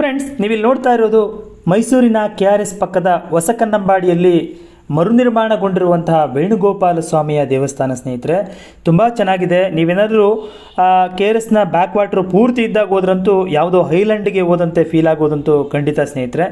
Friends ನೀವಿಲ್ಲಿ ನೋಡ್ತಾ ಇರೋದು ಮೈಸೂರಿನ ಕೆ ಆರ್ ಎಸ್ ಪಕ್ಕದ ಹೊಸಕನ್ನಂಬಾಡಿಯಲ್ಲಿ ಮರುನಿರ್ಮಾಣಗೊಂಡಿರುವಂತಹ ವೇಣುಗೋಪಾಲ ಸ್ವಾಮಿಯ ದೇವಸ್ಥಾನ ಸ್ನೇಹಿತರೆ, ತುಂಬ ಚೆನ್ನಾಗಿದೆ. ನೀವೇನಾದರೂ ಕೆ ಆರ್ ಎಸ್ನ ಬ್ಯಾಕ್ ವಾಟ್ರು ಪೂರ್ತಿ ಇದ್ದಾಗ ಹೋದ್ರಂತೂ ಯಾವುದೋ ಹೈಲ್ಯಾಂಡ್ಗೆ ಹೋದಂತೆ ಫೀಲ್ ಆಗೋದಂತೂ ಖಂಡಿತ ಸ್ನೇಹಿತರೆ.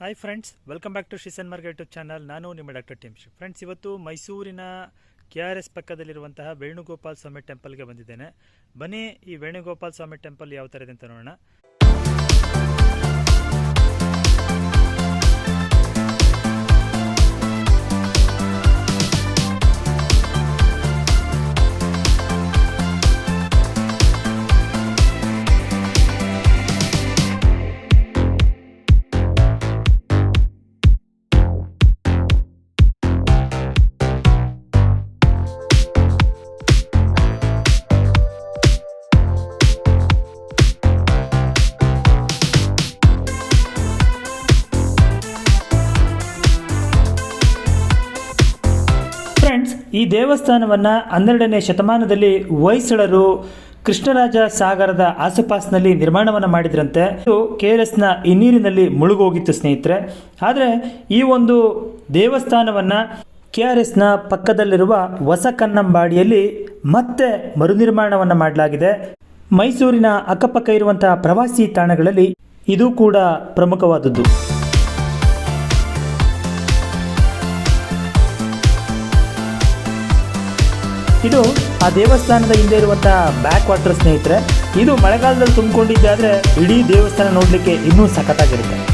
Hi friends welcome back to ಶಿಸನ್ market YouTube channel ನಾನು ನಿಮ್ಮ ಡಾಕ್ಟರ್ ಟಿಮ್ಶ್ ಫ್ರೆಂಡ್ಸ್ ಇವತ್ತು ಮೈಸೂರಿನ ಕೆ ಆರ್ ಎಸ್ ಪಕ್ಕದಲ್ಲಿರುವಂತಹ ವೇಣುಗೋಪಾಲ್ ಸ್ವಾಮಿ ಟೆಂಪಲ್ಗೆ ಬಂದಿದ್ದೇನೆ. ಬನ್ನಿ ಈ ವೇಣುಗೋಪಾಲ್ ಸ್ವಾಮಿ ಟೆಂಪಲ್ ಯಾವ ಥರ ಇದೆ ಅಂತ ನೋಡೋಣ. ಫ್ರೆಂಡ್ಸ್ ಈ ದೇವಸ್ಥಾನವನ್ನು ಹನ್ನೆರಡನೇ ಶತಮಾನದಲ್ಲಿ ಹೊಯ್ಸಳರು ಕೃಷ್ಣರಾಜ ಸಾಗರದ ಆಸುಪಾಸಿನಲ್ಲಿ ನಿರ್ಮಾಣವನ್ನು ಮಾಡಿದ್ರಂತೆ. ಇದು ಕೆ ಆರ್ ಎಸ್ನ ಈ ನೀರಿನಲ್ಲಿ ಮುಳುಗೋಗಿತ್ತು ಸ್ನೇಹಿತರೆ. ಆದರೆ ಈ ಒಂದು ದೇವಸ್ಥಾನವನ್ನು ಕೆ ಆರ್ ಎಸ್ನ ಪಕ್ಕದಲ್ಲಿರುವ ಹೊಸ ಕನ್ನಂಬಾಡಿಯಲ್ಲಿ ಮತ್ತೆ ಮರುನಿರ್ಮಾಣವನ್ನು ಮಾಡಲಾಗಿದೆ. ಮೈಸೂರಿನ ಅಕ್ಕಪಕ್ಕ ಇರುವಂತಹ ಪ್ರವಾಸಿ ತಾಣಗಳಲ್ಲಿ ಇದು ಕೂಡ ಪ್ರಮುಖವಾದದ್ದು. ಇದು ಆ ದೇವಸ್ಥಾನದ ಹಿಂದೆ ಇರುವಂತಹ ಬ್ಯಾಕ್ ವಾಟರ್ ಸ್ನೇಹಿತರೆ. ಇದು ಮಳೆಗಾಲದಲ್ಲಿ ತುಂಬಿಕೊಂಡಿದ್ದಾದ್ರೆ ಇಡೀ ದೇವಸ್ಥಾನ ನೋಡಲಿಕ್ಕೆ ಇನ್ನೂ ಸಖತ್ತಾಗಿರುತ್ತೆ.